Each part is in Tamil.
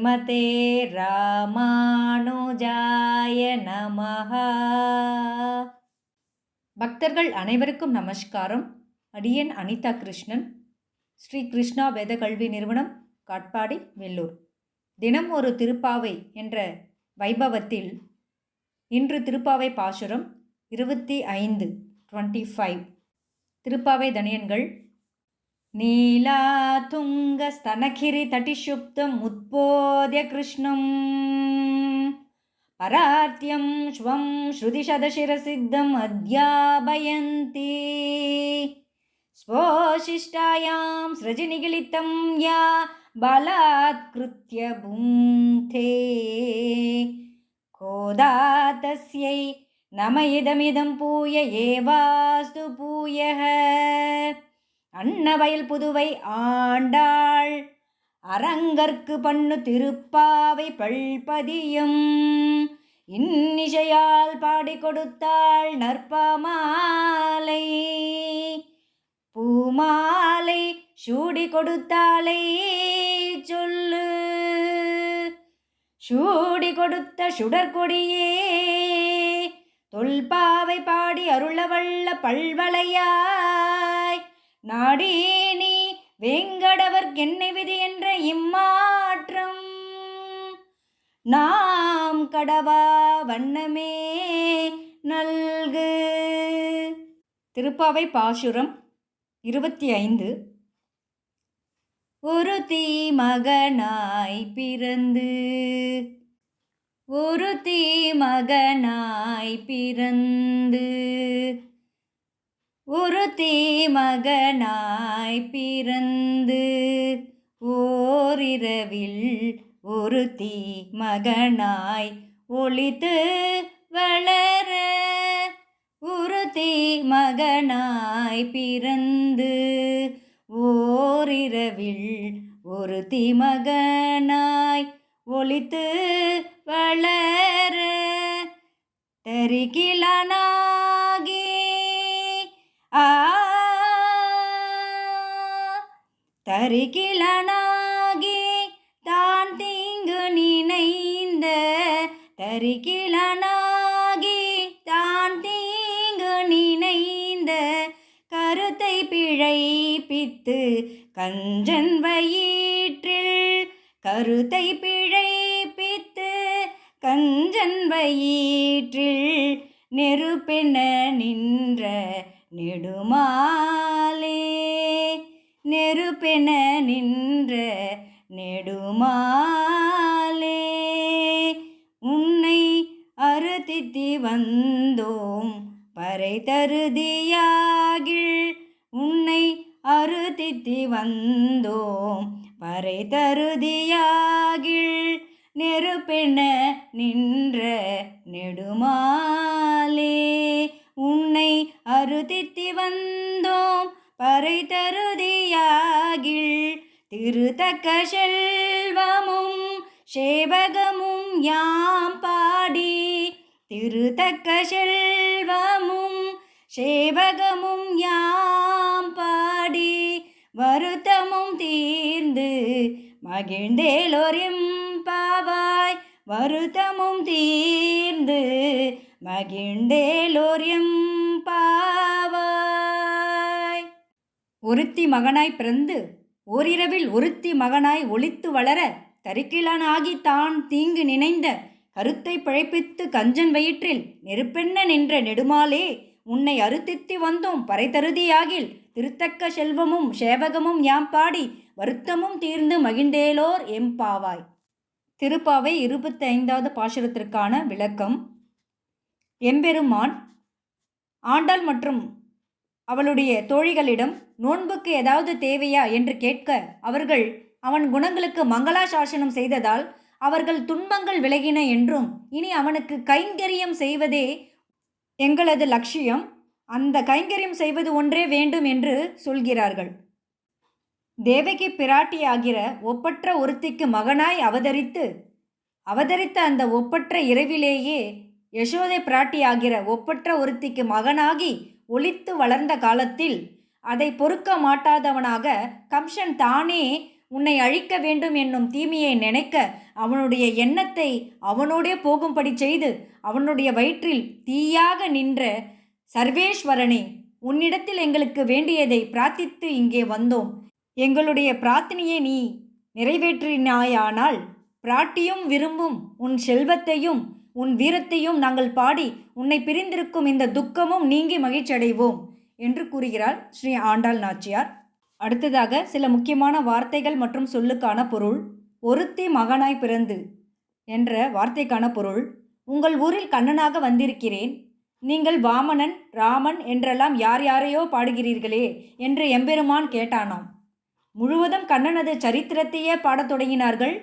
ஸ்ரீமதே ராமானுஜாய நமஹ பக்தர்கள் அனைவருக்கும் நமஸ்காரம். அடியன் அனிதா கிருஷ்ணன் ஸ்ரீ கிருஷ்ணா வேத கல்வி நிறுவனம் காட்பாடி வெல்லூர். தினம் ஒரு திருப்பாவை என்ற வைபவத்தில் இன்று திருப்பாவை பாசுரம் இருபத்தி ஐந்து டுவெண்ட்டி ஃபைவ் திருப்பாவை தனியன்கள் उत्पोद्य कृष्णम्। परार्त्यं श्वं श्रुतिशतशिरसिद्धम् अध्यापयन्ति। स्वशिष्टायां सृजनिगिलितं या बलात्कृत्य कोदा तस्यै नम इदमिदं पूय एवास्तु पूयः அன்னவயல் புதுவை ஆண்டாள். அரங்கற்கு பண்ணு திருப்பாவை பல்பதியும். இன்னிசையால் பாடி கொடுத்தாள் நற்பமாலை. பூமாலை சூடி கொடுத்தாலை சொல்லு. சூடி கொடுத்த சுடற்கொடியே. தொல்பாவை பாடி அருளவள்ள பல்வளையா நாடேனி வேங்கடவர் என்னை விதி என்ற இம்மாற்றம். நாம் கடவா வண்ணமே நல்கு. திருப்பாவை பாசுரம் இருபத்தி ஐந்து. ஒரு தீ மகனாய் பிறந்து ஒரு தீ மகனாய் பிறந்து ஒரு மகனாய் பிறந்து ஓரிரவில் ஒரு தீ மகனாய் ஒளித்து வளர ஒரு தீ மகனாய் பிறந்து ஓரிரவில் ஒரு தீ மகனாய் ஒளித்து வளர தெரிகிலானா தரிகிலனாகி தான் தீங்கு நினைந்த. தரிகிலனாகி தான் தீங்கு நினைந்த. கருத்தை பிழைப்பித்து கஞ்சன் வயிற்றில் கருத்தை பிழைப்பித்து கஞ்சன் வயிற்றில் நெருப்பென நின்ற நெடுமாலே நெருப்பென நின்ற நெடுமாலே உன்னை அறுத்தித்தி வந்தோம் பறை தருதியாகில் உன்னை அறுத்தித்தி வந்தோம் பறை தருதியாகில் நெருப்பென நின் திருத்தக்க செல்வமும் சேவகமும் யாம் பாடி. திருத்தக்க செல்வமும் சேவகமும் யாம் பாடி. வருத்தமும் தீர்ந்து மகிழ்ந்தேலோரிம் பாவாய். வருத்தமும் தீர்ந்து மகிழ்ந்தேலோரியம் பாவாய். ஒருத்தி மகனாய் பிறந்து ஓரிரவில் ஒருத்தி மகனாய் ஒளித்து வளர தரிக்கிலானாகி தான் தீங்கு நினைந்த கருத்தை பிழைப்பித்து கஞ்சன் வயிற்றில் நெருப்பென்ன நின்ற நெடுமாலே உன்னை அறுத்தித்தி வந்தோம் பறைதருதியாகில் திருத்தக்க செல்வமும் சேவகமும் யாம் பாடி வருத்தமும் தீர்ந்து மகிழ்ந்தேலோர் எம்பாவாய் திருப்பாவை இருபத்தி ஐந்தாவது பாசுரத்திற்கான விளக்கம். எம்பெருமான் ஆண்டாள் மற்றும் அவளுடைய தோழிகளிடம் நோன்புக்கு ஏதாவது தேவையா என்று கேட்க அவர்கள் அவன் குணங்களுக்கு மங்களா சாசனம் செய்ததால் அவர்கள் துன்பங்கள் விலகின என்றும் இனி அவனுக்கு கைங்கரியம் செய்வதே எங்களது லட்சியம். அந்த கைங்கரியம் செய்வது ஒன்றே வேண்டும் என்று சொல்கிறார்கள். தேவகி பிராட்டி ஆகிற ஒப்பற்ற ஒருத்திக்கு மகனாய் அவதரித்து அவதரித்த அந்த ஒப்பற்ற இரவிலேயே யசோதை பிராட்டி ஆகிற ஒப்பற்ற ஒருத்திக்கு மகனாகி ஒளித்து வளர்ந்த காலத்தில் அதை பொறுக்க மாட்டாதவனாக கம்சன் தானே உன்னை அழிக்க வேண்டும் என்னும் தீமையை நினைக்க அவனுடைய எண்ணத்தை அவனோடே போகும்படி செய்து அவனுடைய வயிற்றில் தீயாக நின்ற சர்வேஸ்வரனே உன்னிடத்தில் எங்களுக்கு வேண்டியதை பிரார்த்தித்து இங்கே வந்தோம். எங்களுடைய பிரார்த்தனையை நீ நிறைவேற்றினாயானால் பிராட்டியும் விரும்பும் உன் செல்வத்தையும் உன் வீரத்தையும் நாங்கள் பாடி உன்னை பிரிந்திருக்கும் இந்த துக்கமும் நீங்கி மகிழ்ச்சியடைவோம். என்று கூறுகிறார் ஸ்ரீ ஆண்டாள் நாச்சியார். அடுத்ததாக சில முக்கியமான வார்த்தைகள் மற்றும் சொல்லுக்கான பொருள் ஒருத்தி மகனாய் பிறந்து என்ற வார்த்தைக்கான பொருள் உங்கள் ஊரில் கண்ணனாக வந்திருக்கிறேன் நீங்கள் வாமனன் ராமன் என்றெல்லாம் யார் யாரையோ பாடுகிறீர்களே என்று எம்பெருமான் கேட்டானாம். முழுவதும் கண்ணனது சரித்திரத்தையே பாடத் தொடங்கினார்கள்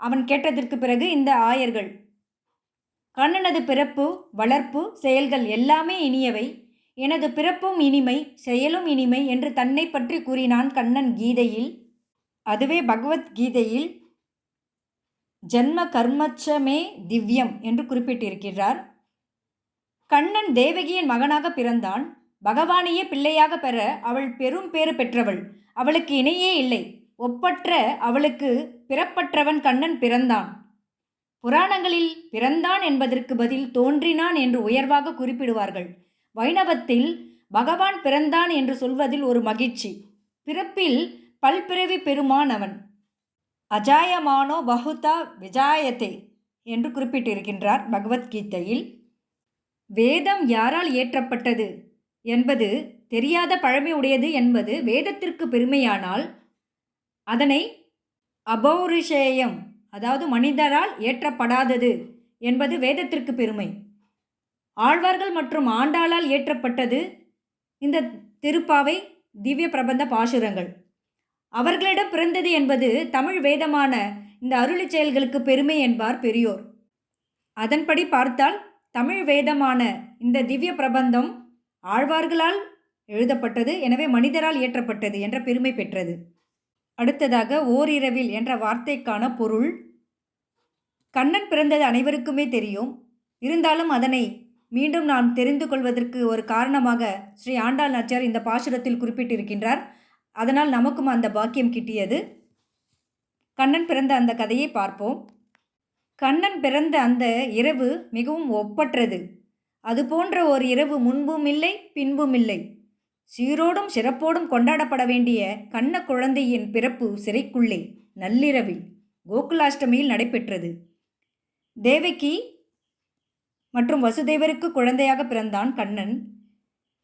அவன் கேட்டதற்கு பிறகு இந்த ஆயர்கள் கண்ணனது பிறப்பு வளர்ப்பு செயல்கள் எல்லாமே இனியவை எனது பிறப்பும் இனிமை செயலும் இனிமை என்று தன்னை பற்றி கூறினான் கண்ணன் கீதையில். அதுவே பகவத்கீதையில் ஜன்ம கர்மச்சமே திவ்யம் என்று குறிப்பிட்டிருக்கிறார். கண்ணன் தேவகியின் மகனாக பிறந்தான். பகவானையே பிள்ளையாக பெற அவள் பெரும் பேறு பெற்றவள். அவளுக்கு இணையே இல்லை. ஒப்பற்ற அவளுக்கு பிறப்பற்றவன் கண்ணன் பிறந்தான். புராணங்களில் பிறந்தான் என்பதற்கு பதில் தோன்றினான் என்று உயர்வாக குறிப்பிடுவார்கள். வைணவத்தில் பகவான் பிறந்தான் என்று சொல்வதில் ஒரு மகிழ்ச்சி. பிறப்பில் பல்பிறவி பெருமான் அவன் அஜாயமானோ பகுதா விஜாயத்தே என்று குறிப்பிட்டிருக்கின்றார் பகவத்கீதையில். வேதம் யாரால் இயற்றப்பட்டது என்பது தெரியாத பழமை உடையது என்பது வேதத்திற்கு பெருமையானால் அதனை அபௌரிஷேயம் அதாவது மனிதரால் ஏற்றப்படாதது என்பது வேதத்திற்கு பெருமை. ஆழ்வார்கள் மற்றும் ஆண்டாளால் இயற்றப்பட்டது இந்த திருப்பாவை திவ்ய பிரபந்த பாசுரங்கள். அவர்களிடம் பிறந்தது என்பது தமிழ் வேதமான இந்த அருளி செயல்களுக்கு பெருமை என்பார் பெரியோர். அதன்படி பார்த்தால் தமிழ் வேதமான இந்த திவ்ய பிரபந்தம் ஆழ்வார்களால் எழுதப்பட்டது எனவே மனிதரால் இயற்றப்பட்டது என்ற பெருமை பெற்றது. அடுத்ததாக ஓரிரவில் என்ற வார்த்தைக்கான பொருள் கண்ணன் பிறந்தது அனைவருக்குமே தெரியும். இருந்தாலும் அதனை மீண்டும் நாம் தெரிந்து கொள்வதற்கு ஒரு காரணமாக ஸ்ரீ ஆண்டாள் நாச்சியார் இந்த பாசுரத்தில் குறிப்பிட்டிருக்கின்றார். அதனால் நமக்கும் அந்த பாக்கியம் கிட்டியது. கண்ணன் பிறந்த அந்த கதையை பார்ப்போம். கண்ணன் பிறந்த அந்த இரவு மிகவும் ஒப்பற்றது. அது போன்ற ஒரு இரவு முன்பும் இல்லை பின்பும் இல்லை. சீரோடும் சிறப்போடும் கொண்டாடப்பட வேண்டிய கண்ண குழந்தையின் பிறப்பு சிறைக்குள்ளே நள்ளிரவில் கோகுலாஷ்டமியில் நடைபெற்றது. தேவகி மற்றும் வசுதேவருக்கு குழந்தையாக பிறந்தான் கண்ணன்.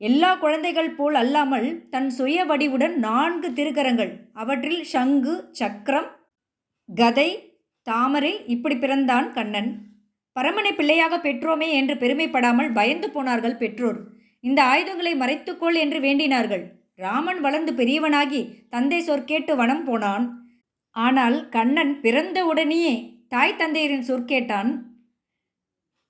எல்லா குழந்தைகள் போல் அல்லாமல் தன் சுய வடிவுடன் நான்கு திருக்கரங்கள் அவற்றில் சங்கு சக்கரம் கதை தாமரை இப்படி பிறந்தான் கண்ணன். பரமனை பிள்ளையாக பெற்றோமே என்று பெருமைப்படாமல் பயந்து போனார்கள் பெற்றோர். இந்த ஆயுதங்களை மறைத்துக்கொள் என்று வேண்டினார்கள். ராமன் வளர்ந்து பெரியவனாகி தந்தை சொற்கேட்டு வனம் போனான். ஆனால் கண்ணன் பிறந்த உடனேயே தாய் தந்தையரின் சொற்கேட்டான்.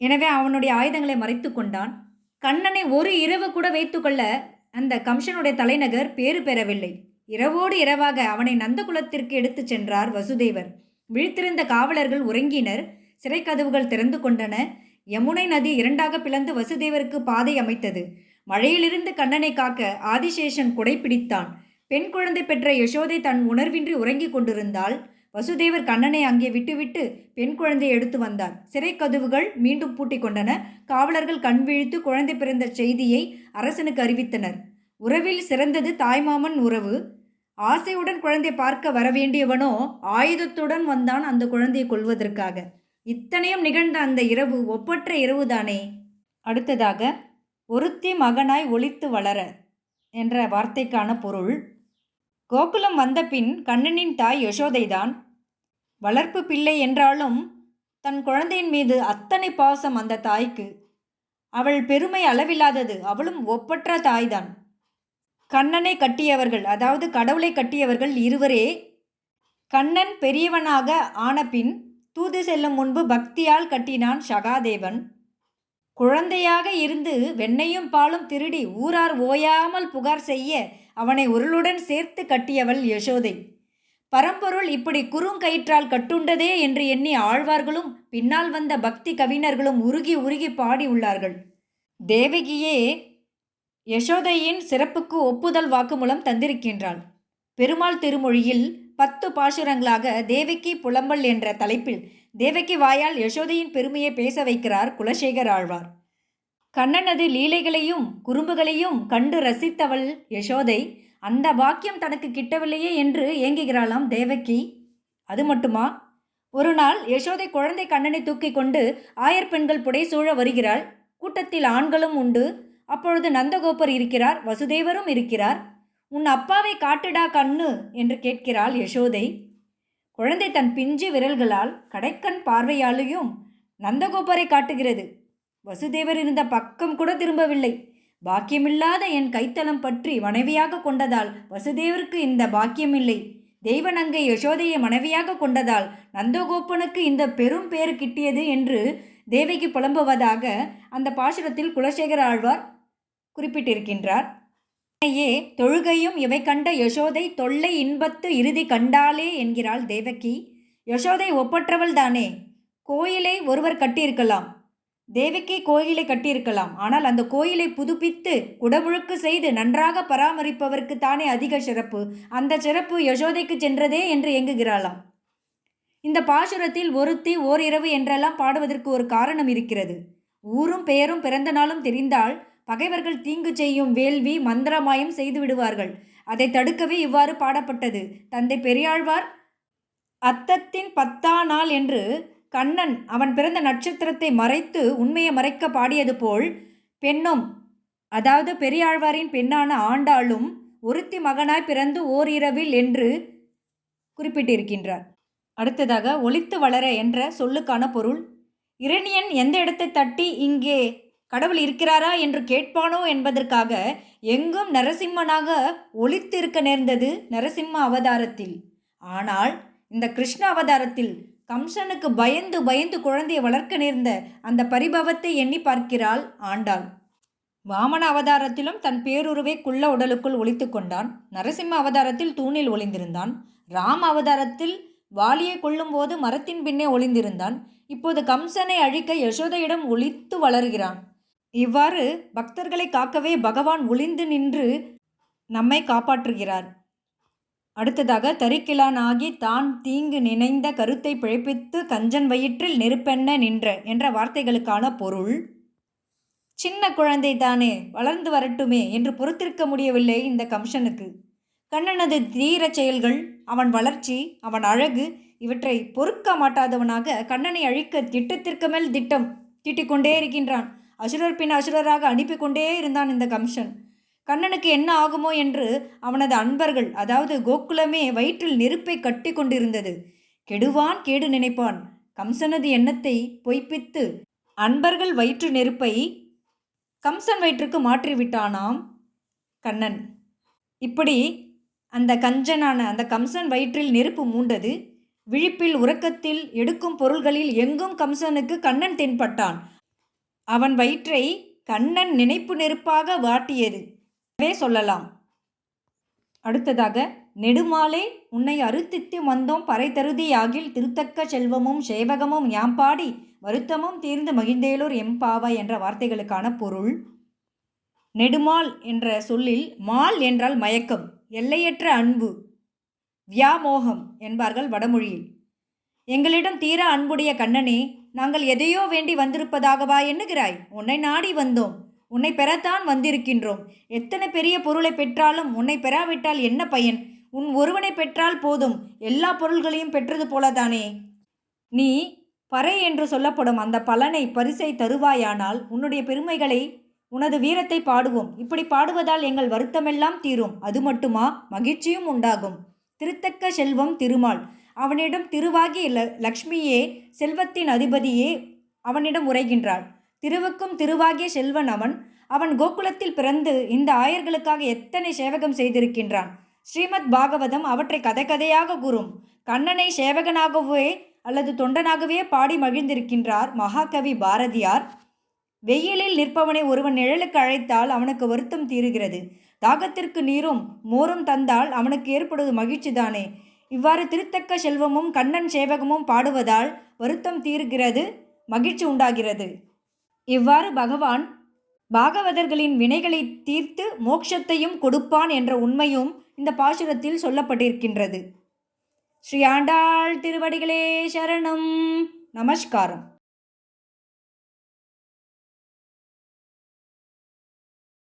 எனவே அவனுடைய ஆயுதங்களை மறைத்து கொண்டான். கண்ணனை ஒரு இரவு கூட வைத்துக்கொள்ள அந்த கம்சனுடைய தலைநகர் பேறு பெறவில்லை. இரவோடு இரவாக அவனை நந்தகுலத்திற்கு எடுத்துச் சென்றார் வசுதேவர். விழித்திருந்த காவலர்கள் உறங்கினர். சிறை கதவுகள் திறந்து கொண்டன. யமுனை நதி இரண்டாக பிளந்து வசுதேவருக்கு பாதை அமைத்தது. மழையிலிருந்து கண்ணனை காக்க ஆதிசேஷன் குடை பிடித்தான் பெண் குழந்தை பெற்ற யசோதை தன் உணர்வின்றி உறங்கிக் கொண்டிருந்தாள். வசுதேவர் கண்ணனை அங்கே விட்டுவிட்டு பெண் குழந்தையை எடுத்து வந்தார். சிறை கதவுகள் மீண்டும் பூட்டிக் கொண்டன காவலர்கள் கண் விழித்து குழந்தை பிறந்த செய்தியை அரசனுக்கு அறிவித்தனர். உறவில் சிறந்தது தாய்மாமன் உறவு. ஆசையுடன் குழந்தை பார்க்க வரவேண்டியவனோ ஆயுதத்துடன் வந்தான் அந்த குழந்தையை கொள்வதற்காக இத்தனையும் நிகழ்ந்த அந்த இரவு ஒப்பற்ற இரவுதானே? அடுத்ததாக ஒருத்தி மகனாய் ஒழித்து வளர என்ற வார்த்தைக்கான பொருள் கோகுலம் வந்தபின் கண்ணனின் தாய் யசோதைதான். வளர்ப்பு பிள்ளை என்றாலும் தன் குழந்தையின் மீது அத்தனை பாசம் அந்த தாய்க்கு. அவள் பெருமை அளவில்லாதது அவளும் ஒப்பற்ற தாய்தான். கண்ணனை கட்டியவர்கள் அதாவது கடவுளை கட்டியவர்கள் இருவரே கண்ணன் பெரியவனாக ஆனபின் தூது செல்லும் முன்பு பக்தியால் கட்டினான் சகாதேவன். குழந்தையாக இருந்து வெண்ணையும் பாலும் திருடி ஊரார் ஓயாமல் புகார் செய்ய அவனை உருளுடன் சேர்த்து கட்டியவள் யசோதை. பரம்பொருள் இப்படி குறுங்கயிற்றால் கட்டுண்டதே என்று எண்ணி ஆழ்வார்களும் பின்னால் வந்த பக்தி கவிஞர்களும் உருகி உருகி பாடி உள்ளார்கள். தேவகியே யசோதையின் சிறப்புக்கு ஒப்புதல் வாக்குமூலம் தந்திருக்கின்றாள். பெருமாள் திருமொழியில் பத்து பாசுரங்களாக தேவகி புலம்பல் என்ற தலைப்பில் தேவகி வாயால் யசோதையின் பெருமையை பேச வைக்கிறார் குலசேகர் ஆழ்வார். கண்ணனது லீலைகளையும் குறும்புகளையும் கண்டு ரசித்தவள் யசோதை அந்த பாக்கியம் தனக்கு கிட்டவில்லையே என்று ஏங்குகிறாளாம் தேவகி. அது மட்டுமா? ஒரு நாள் யசோதை குழந்தை கண்ணனை தூக்கி கொண்டு ஆயர் பெண்கள் புடைசூழ வருகிறாள். கூட்டத்தில் ஆண்களும் உண்டு. அப்பொழுது நந்தகோபர் இருக்கிறார் வசுதேவரும் இருக்கிறார். உன் அப்பாவை காட்டுடா கண்ணு என்று கேட்கிறாள் யசோதை. குழந்தை தன் பிஞ்சு விரல்களால் கடைக்கண் பார்வையாலையும் நந்தகோபரை காட்டுகிறது. வசுதேவர் இருந்த பக்கம் கூட திரும்பவில்லை. பாக்கியமில்லாத என் கைத்தலம் பற்றி மனைவியாக கொண்டதால் வசுதேவருக்கு இந்த பாக்கியமில்லை. தெய்வநங்கை யசோதையை மனைவியாக கொண்டதால் நந்தகோப்பனுக்கு இந்த பெரும் பேறு கிட்டியது என்று தேவைக்கு புலம்புவதாக அந்த பாசுரத்தில் குலசேகர ஆழ்வார் குறிப்பிட்டிருக்கின்றார். ஏ தொழுகையும் இவை கண்ட யசோதை தொல்லை இன்பத்து இறுதி கண்டாளே என்கிறாள் தேவகி. யசோதை ஒப்பற்றவள் தானே. கோயிலை ஒருவர் கட்டியிருக்கலாம். தேவிக்கே கோயிலை கட்டியிருக்கலாம். ஆனால் அந்த கோயிலை புதுப்பித்து குடமுழுக்கு செய்து நன்றாக பராமரிப்பவருக்கு தானே அதிக சிறப்பு. அந்த சிறப்பு யசோதைக்கு சென்றதே என்று எங்குகிறாளாம் இந்த பாசுரத்தில் ஒருத்தி ஓர் இரவு என்றெல்லாம் பாடுவதற்கு ஒரு காரணம் இருக்கிறது. ஊரும் பெயரும் பிறந்த நாளும் தெரிந்தால் பகைவர்கள் தீங்கு செய்யும் வேள்வி மந்திரமாயம் செய்து விடுவார்கள். அதை தடுக்கவே இவ்வாறு பாடப்பட்டது. தந்தை பெரியாழ்வார் அத்தத்தின் பத்தா நாள் என்று கண்ணன் அவன் பிறந்த நட்சத்திரத்தை மறைத்து உண்மையை மறைக்க பாடியது போல் பெண்ணும் அதாவது பெரியாழ்வாரின் பெண்ணான ஆண்டாளும் ஒருத்தி மகனாய் பிறந்து ஓரிரவில் என்று குறிப்பிட்டிருக்கின்றார். அடுத்ததாக ஒளித்து வளர என்ற சொல்லுக்கான பொருள் இரணியன் எந்த இடத்தை தட்டி இங்கே கடவுள் இருக்கிறாரா என்று கேட்பானோ என்பதற்காக எங்கும் நரசிம்மனாக ஒளித்து இருக்க நேர்ந்தது நரசிம்ம அவதாரத்தில். ஆனால் இந்த கிருஷ்ண அவதாரத்தில் கம்சனுக்கு பயந்து பயந்து குழந்தையை வளர்க்க நேர்ந்த அந்த பரிபவத்தை எண்ணி பார்க்கிறாள் ஆண்டாள். வாமன அவதாரத்திலும் தன் பேருருவை குள்ள உடலுக்குள் ஒழித்து கொண்டான். நரசிம்ம அவதாரத்தில் தூணில் ஒளிந்திருந்தான். ராம அவதாரத்தில் வாலியை கொள்ளும்போது மரத்தின் பின்னே ஒளிந்திருந்தான். இப்போது கம்சனை அழிக்க யசோதையிடம் ஒளித்து வளர்கிறான். இவ்வாறு பக்தர்களை காக்கவே பகவான் ஒளிந்து நின்று நம்மை காப்பாற்றுகிறார். அடுத்ததாக தரிக்கிலான் தான் தீங்கு நினைந்த கருத்தை பிழைப்பித்து கஞ்சன் வயிற்றில் நெருப்பெண்ண நின்ற என்ற வார்த்தைகளுக்கான பொருள். சின்ன குழந்தை தானே வளர்ந்து வரட்டுமே என்று பொறுத்திருக்க முடியவில்லை இந்த கம்சனுக்கு. கண்ணனது தீர செயல்கள் அவன் வளர்ச்சி அவன் அழகு இவற்றை பொறுக்க மாட்டாதவனாக கண்ணனை அழிக்க திட்டத்திற்கு மேல் திட்டம் தீட்டிக்கொண்டே இருக்கின்றான். அசுரர் பின் அசுரராக அனுப்பி கொண்டே இருந்தான் இந்த கம்சன். கண்ணனுக்கு என்ன ஆகுமோ என்று அவனது அன்பர்கள் அதாவது கோகுலமே வயிற்றில் நெருப்பை கட்டி கொண்டிருந்தது. கெடுவான் கேடு நினைப்பான். கம்சனது எண்ணத்தை பொய்ப்பித்து அன்பர்கள் வயிற்று நெருப்பை கம்சன் வயிற்றுக்கு மாற்றிவிட்டானாம் கண்ணன். இப்படி அந்த கஞ்சனான அந்த கம்சன் வயிற்றில் நெருப்பு மூண்டது. விழிப்பில் உறக்கத்தில் எடுக்கும் பொருள்களில் எங்கும் கம்சனுக்கு கண்ணன் தென்பட்டான். அவன் வயிற்றை கண்ணன் நினைப்பு நெருப்பாக வாட்டியது. சொல்லலாம். அடுத்ததாக நெடுமாலே உன்னை அறுத்தித்து வந்தோம் பறை தருதியாகில் திருத்தக்க செல்வமும் சேவகமும் யாம்பாடி வருத்தமும் தீர்ந்து மகிழ்ந்தேலூர் எம்பாவா என்ற வார்த்தைகளுக்கான பொருள். நெடுமால் என்ற சொல்லில் மால் என்றால் மயக்கம் எல்லையற்ற அன்பு வியாமோகம் என்பார்கள் வடமொழியில். எங்களிடம் தீர அன்புடைய கண்ணனே நாங்கள் எதையோ வேண்டி வந்திருப்பதாகவா எண்ணுகிறாய்? உன்னை நாடி வந்தோம் உன்னை பெறத்தான் வந்திருக்கின்றோம். எத்தனை பெரிய பொருளை பெற்றாலும் உன்னை பெறாவிட்டால் என்ன பயன்? உன் ஒருவனை பெற்றால் போதும். எல்லா பொருள்களையும் பெற்றது போலதானே? நீ பறை என்று சொல்லப்படும் அந்த பலனை பரிசை தருவாயானால் உன்னுடைய பெருமைகளை உனது வீரத்தை பாடுவோம். இப்படி பாடுவதால் எங்கள் வருத்தமெல்லாம் தீரும். அது மட்டுமா? மகிழ்ச்சியும் உண்டாகும். திருத்தக்க செல்வம் திருமால். அவனிடம் திருவாகி ல லக்ஷ்மியே செல்வத்தின் அதிபதியே அவனிடம் உரைகின்றாள். திருவுக்கும் திருவாகிய செல்வன் அவன் அவன் கோகுலத்தில் பிறந்து இந்த ஆயர்களுக்காக எத்தனை சேவகம் செய்திருக்கின்றான்? ஸ்ரீமத் பாகவதம் அவற்றை கதை கதையாக கூறும். கண்ணனை சேவகனாகவே அல்லது தொண்டனாகவே பாடி மகிழ்ந்திருக்கின்றார் மகாகவி பாரதியார். வெயிலில் நிற்பவனை ஒருவன் நிழலுக்கு அழைத்தால் அவனுக்கு வருத்தம் தீருகிறது. தாகத்திற்கு நீரும் மோரும் தந்தால் அவனுக்கு ஏற்படுவது மகிழ்ச்சி தானே இவ்வாறு திருத்தக்க செல்வமும் கண்ணன் சேவகமும் பாடுவதால் வருத்தம் தீருகிறது மகிழ்ச்சி உண்டாகிறது. இவ்வாறு பகவான் பாகவதர்களின் வினைகளை தீர்த்து மோட்சத்தையும் கொடுப்பான் என்ற உண்மையும் இந்த பாசுரத்தில் சொல்லப்பட்டிருக்கின்றது. ஸ்ரீ ஆண்டாள் திருவடிகளே சரணம். நமஸ்காரம்.